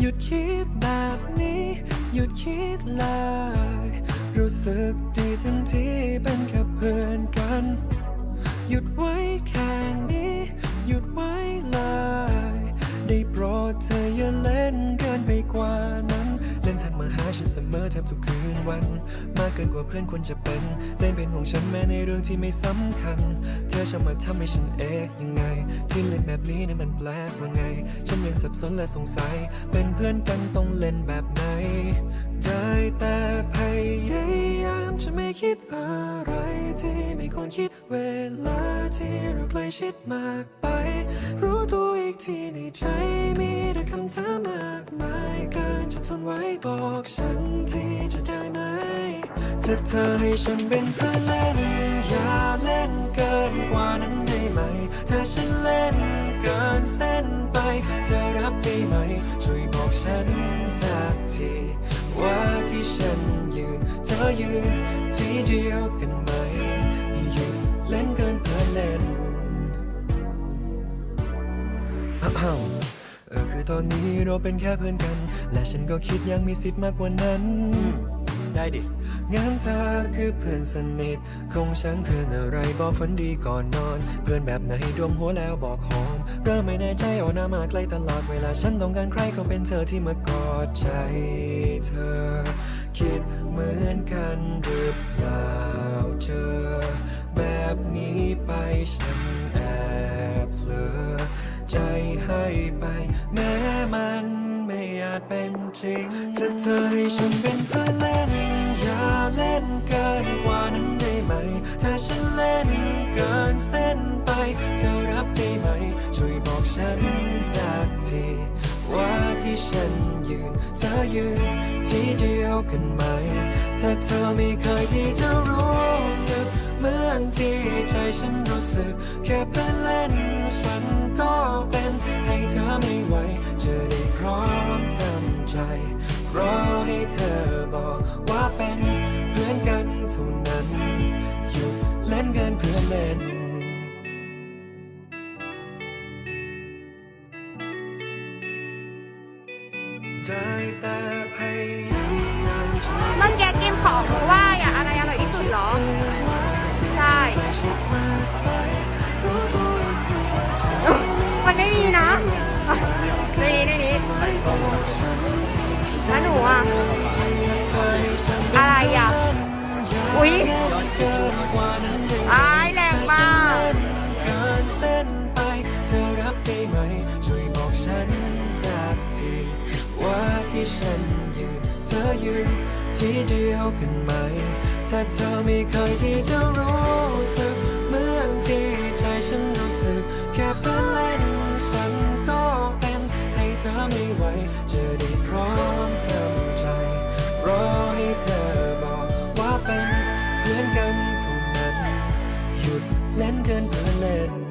หยุดคิดแบบนี้ หยุดคิดเลย รู้สึกดีทั้งที่เป็นแค่เพื่อนกัน หยุดไว้แค่นี้ หยุดไว้เลย ได้โปรดเธออย่าเล่นกัน สมอแทบทุกคืนวัน มากเกินกว่าเพื่อนควรจะเป็นเล่นเป็นของฉันแม้ในเรื่องที่ไม่สำคัญ เธอชอบมาทำให้ฉันเอ๊ะยังไง ที่เล่นแบบนี้นั้นมันแปลกว่าไง ฉันยังสับสนและสงสัย เป็นเพื่อนกันต้องเล่นแบบไหน ได้แต่พยายามจะไม่คิดอะไรที่ไม่ควรคิดเวลาที่เราใกล้ชิดมากไป รู้ตัวอีกทีในใจมีแต่คำถามมากมายกิน ทนไว้บอกฉันที่จะได้ไหมถ้าเธอให้ฉันเป็นเพื่อนเล่น อย่าเล่นเกินกว่านั้นได้ไหม ถ้าฉันเล่นเกินเส้นไป เธอรับได้ไหม ช่วยบอกฉันสักที ว่าที่ฉันยืน เธอยืนที่เดียวกันไหมหยุดเล่นเกินเพื่อเล่นอ้าว ออคือตอนนี้เราเป็นแค่เพื่อนกัน และฉันก็คิดยังมีสิทธิ์มากกว่านั้น ได้ดิ งั้นเธอคือเพื่อนสนิทของฉันเพื่อนอะไรบอกฝันดีก่อนนอน เพื่อนแบบไหนดวมหัวแล้วบอกหอมเริ่มไม่แน่ใจเอาหน้ามาใกล้ตลอดเวลาฉันต้องการใครก็เป็นเธอที่มากอดใจเธอ คิดเหมือนกันหรือเปล่าเจอแบบนี้ไปฉันแอบเผลอ ใจให้ไป แม้มันไม่อาจเป็นจริง ถ้าเธอให้ฉันเป็นเพื่อเล่น อย่าเล่นเกินกว่านั้นได้ไหม ถ้าฉันเล่นเกินเส้นไป เธอรับได้ไหม ช่วยบอกฉันสักทีว่าที่ฉันยืนเธอยืนที่เดียวกันไหม ถ้าเธอไม่เคยที่จะรู้สึก เหมือนที่ใจฉันรู้สึก แค่เพื่อเล่นฉัน ก็เป็นให้เธอไม่ไหวจะได้พร้อมทำใจ รอให้เธอบอกว่าเป็นเพื่อนกันเท่านั้นหยุดเล่นกินเพื่อเล่นได้แต่พยายามนั่นแก อุ๊ยอายแรงมากกินเส้นไปเธอรับได้ไหม ช่วยบอกฉันสักที ว่าที่ฉันยืนเธอยืนที่เดียวกันไหม ถ้าเธอไม่เคยที่จะรู้สึก เล่นเกินเพื่อเล่น